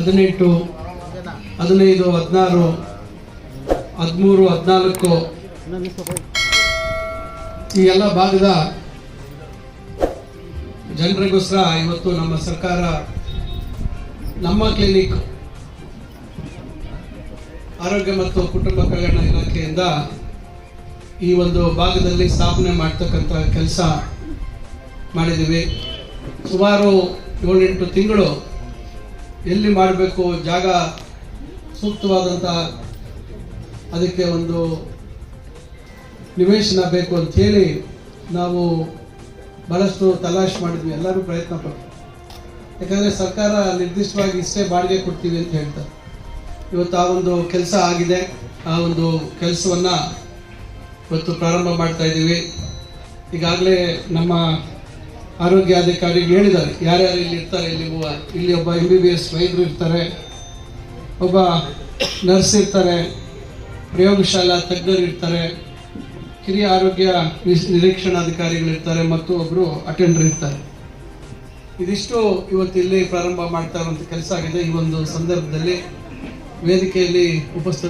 ಹದಿನೆಂಟು, ಹದಿನೈದು, ಹದಿನಾರು, ಹದಿಮೂರು, ಹದಿನಾಲ್ಕು. ಈ ಎಲ್ಲ ಭಾಗದ ಜನರಿಗೋಸ್ಕರ ಇವತ್ತು ನಮ್ಮ ಸರ್ಕಾರ, ನಮ್ಮ ಕ್ಲಿನಿಕ್ ಆರೋಗ್ಯ ಮತ್ತು ಕುಟುಂಬ ಕಲ್ಯಾಣ ಇಲಾಖೆಯಿಂದ ಈ ಒಂದು ಭಾಗದಲ್ಲಿ ಸ್ಥಾಪನೆ ಮಾಡ್ತಕ್ಕಂಥ ಕೆಲಸ ಮಾಡಿದ್ದೀವಿ. ಸುಮಾರು ಏಳೆಂಟು ತಿಂಗಳು ಎಲ್ಲಿ ಮಾಡಬೇಕು, ಜಾಗ ಸೂಕ್ತವಾದಂಥ ಅದಕ್ಕೆ ಒಂದು ನಿವೇಶನ ಬೇಕು ಅಂತೇಳಿ ನಾವು ಬಹಳಷ್ಟು ತಲಾಶ್ ಮಾಡಿದ್ವಿ. ಎಲ್ಲರೂ ಪ್ರಯತ್ನ ಪಟ್ಟು ಯಾಕಂದರೆ ಸರ್ಕಾರ ನಿರ್ದಿಷ್ಟವಾಗಿ ಇಷ್ಟೇ ಬಾಡಿಗೆ ಕೊಡ್ತೀವಿ ಅಂತ ಹೇಳ್ತಾರೆ. ಇವತ್ತು ಆ ಒಂದು ಕೆಲಸ ಆಗಿದೆ. ಆ ಒಂದು ಕೆಲಸವನ್ನು ಇವತ್ತು ಪ್ರಾರಂಭ ಮಾಡ್ತಾ ಇದ್ದೀವಿ. ಈಗಾಗಲೇ ನಮ್ಮ ಆರೋಗ್ಯಾಧಿಕಾರಿ ಹೇಳಿದ್ದಾರೆ. ಯಾರ್ಯಾರು ಇಲ್ಲಿ ಇರ್ತಾರೆ, ಇಲ್ಲಿ ಇಲ್ಲಿ ಒಬ್ಬ ಎಂ ಬಿ ಬಿ ಎಸ್ ವೈದ್ಯರು ಇರ್ತಾರೆ, ಒಬ್ಬ ನರ್ಸ್ ಇರ್ತಾರೆ, ಪ್ರಯೋಗಶಾಲಾ ತಜ್ಞರು ಇರ್ತಾರೆ ಕಿರಿಯ ಆರೋಗ್ಯ ನಿರೀಕ್ಷಣಾಧಿಕಾರಿಗಳಿರ್ತಾರೆ ಮತ್ತು ಒಬ್ಬರು ಅಟೆಂಡರ್ ಇರ್ತಾರೆ. ಇದಿಷ್ಟು ಇವತ್ತು ಇಲ್ಲಿ ಪ್ರಾರಂಭ ಮಾಡ್ತಾ ಇರುವಂಥ ಕೆಲಸ ಆಗಿದೆ. ಈ ಒಂದು ಸಂದರ್ಭದಲ್ಲಿ ವೇದಿಕೆಯಲ್ಲಿ ಉಪಸ್ಥಿತ